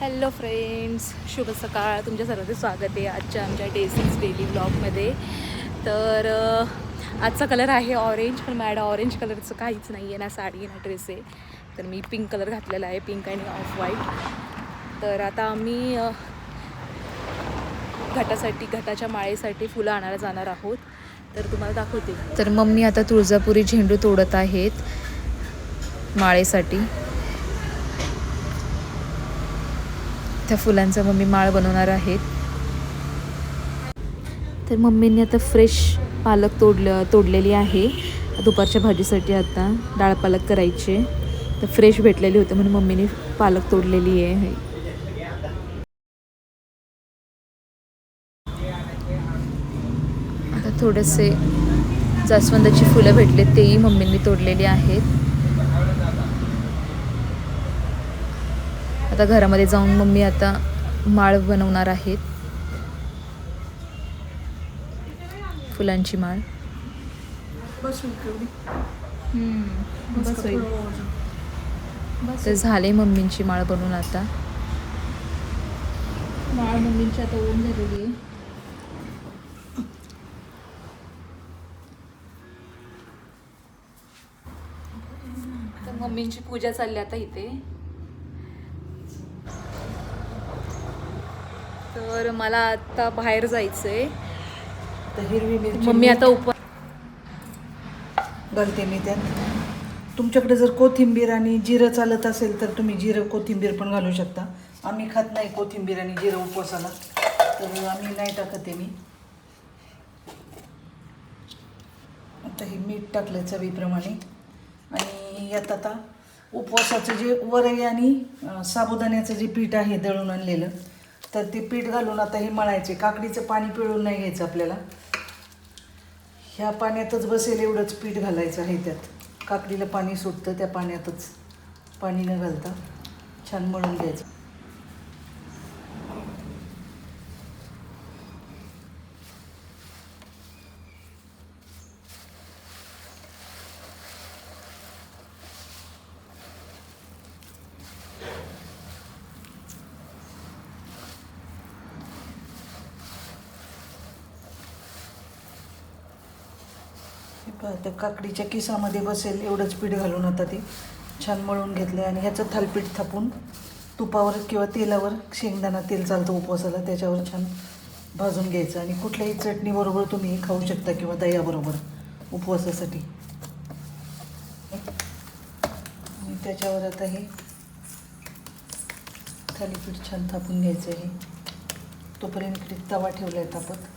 Hello friends शुभ सकाळ. तुमच्या सर्वांचं स्वागत आहे आजच्या आमच्या डे डेली ब्लॉगमध्ये तर आजचा कलर आहे ऑरेंज पण मॅडम ऑरेंज कलरचं काहीच नाही आहे ना साडी ना ड्रेस आहे. तर मी पिंक कलर घातलेला आहे पिंक आणि ऑफ व्हाईट तर आता आम्ही घटासाठी घटाच्या माळेसाठी फुलं आणायला जाणार आहोत. तर तुम्हाला दाखवते. तर मम्मी आता तुळजापुरी झेंडू तोडत आहेत माळेसाठी. त्या फुलांचा मम्मी माळ बनवणार आहेत. तर मम्मींनी आता फ्रेश पालक तोडलं तोडलेली आहे. दुपारच्या भाजीसाठी आता डाळ पालक करायचे. तर फ्रेश भेटलेली होती म्हणून मम्मीने पालक तोडलेली आहे. आता थोडेसे जास्वंदाची फुलं भेटले तेही मम्मींनी तोडलेली आहेत. आता घरामध्ये जाऊन मम्मी आता माळ बनवणार आहेत. फुलांची माळ. तर झाले मम्मींची माळ बनवून आता. माळ मम्मींची आता ओन झालेली आहे. तर मम्मींची पूजा चालली आता इथे. तर मला आता बाहेर जायचंय. तर हिरवी मिरची मम्मी आता उप घालते मी त्यात. तुमच्याकडे जर कोथिंबीर आणि जिरं चालत असेल तर तुम्ही जिरं कोथिंबीर पण घालू शकता. आम्ही खात नाही कोथिंबीर आणि जिरं उपवासाला. तर आम्ही नाही टाकत मी. आता हे मीठ टाकलं चवीप्रमाणे. आणि यात आता उपवासाचं जे वरई आणि साबुदाण्याचं जे पीठ आहे दळून आणलेलं तर ते पीठ घालून आता हे मळायचे. काकडीचं पाणी पिळून नाही घ्यायचं आपल्याला. ह्या पाण्यातच बसेल एवढंच पीठ घालायचं आहे त्यात. काकडीला पाणी सुटतं त्या पाण्यातच पाणी न घालता छान मळून घ्यायचं. हे पहा त्या काकडीच्या किसामध्ये बसेल एवढंच पीठ घालून आता ते छान मळून घेतलं आणि ह्याचं थालपीठ थापून तुपावर किंवा तेलावर शेंगदाणा तेल चालतं उपवासाला त्याच्यावर छान भाजून घ्यायचं. आणि कुठल्याही चटणीबरोबर तुम्ही खाऊ शकता किंवा दह्याबरोबर उपवासासाठी. त्याच्यावर आता हे थालीपीठ छान थापून घ्यायचं आहे. तोपर्यंत इकडे तवा ठेवला आहे तापत.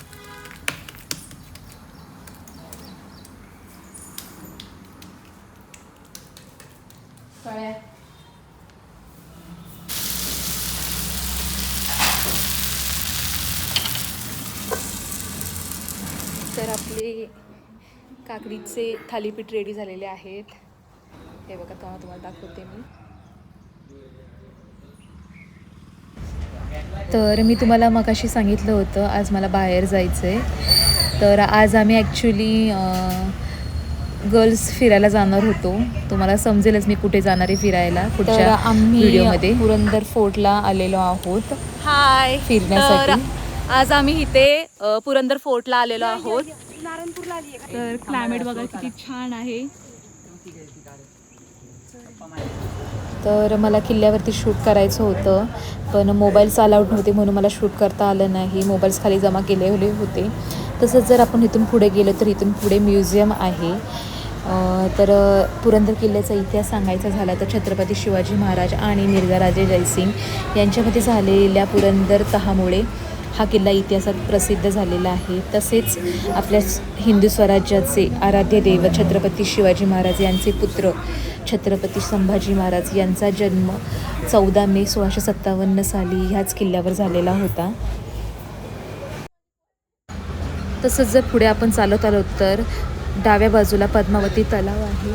तर आपले काकडीचे थालीपीठ रेडी झालेले आहेत. हे बघा तेव्हा तुम्हाला दाखवते मी. तर मी तुम्हाला मगाशी सांगितलं होतं आज मला बाहेर जायचं आहे तर आज आम्ही ॲक्च्युली गर्ल्स फिरायला जाणार होतो. तुम्हाला समजेलच मी कुठे जाणार आहे फिरायला पुढच्या आम्ही व्हिडिओमध्ये. पुरंदर फोर्टला आलेलो आहोत. हाय फिरण्यासाठी. आज आम्ही इथे पुरंदर फोर्टला आलेलो आहोत. तर क्लायमेट बघा किती छान आहे. तर मला किल्ल्यावरती शूट करायचं होतं पण मोबाईल्स अलाउड नव्हते म्हणून मला शूट करता आलं नाही. मोबाईल्स खाली जमा केलेले होते. तसंच जर आपण इथून पुढे गेलो तर इथून पुढे म्युझियम आहे. तर पुरंदर किल्ल्याचा इतिहास सांगायचा झाला तर छत्रपती शिवाजी महाराज आणि मिर्झाराजे जयसिंग यांच्यामध्ये झालेल्या पुरंदर तहामुळे हा किल्ला इतिहासात प्रसिद्ध झालेला आहे. तसेच आपल्या हिंदू स्वराज्याचे आराध्य देव छत्रपती शिवाजी महाराज यांचे पुत्र छत्रपती संभाजी महाराज यांचा जन्म चौदा मे सोळाशे सत्तावन्न साली ह्याच किल्ल्यावर झालेला होता. तसंच जर पुढे आपण चालत आलो तर डाव्या बाजूला पद्मावती तलाव आहे.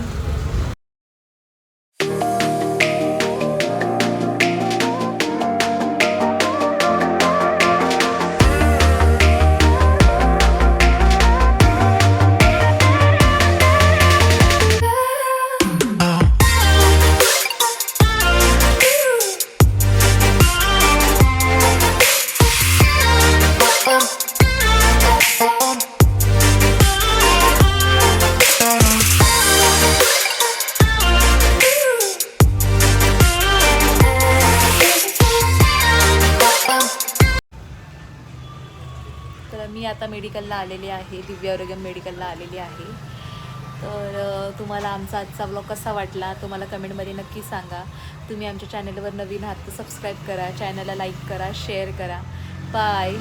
तर मी आता मेडिकलला आलेली आहे दिव्या आरोग्य मेडिकलला आलेली आहे. तर तुम्हाला आमचा आजचा ब्लॉग कसा वाटला तुम्हाला कमेंटमध्ये नक्की सांगा. तुम्ही आमच्या चॅनलवर नवीन आहात तर सबस्क्राईब करा चॅनलला लाईक करा शेअर करा. बाय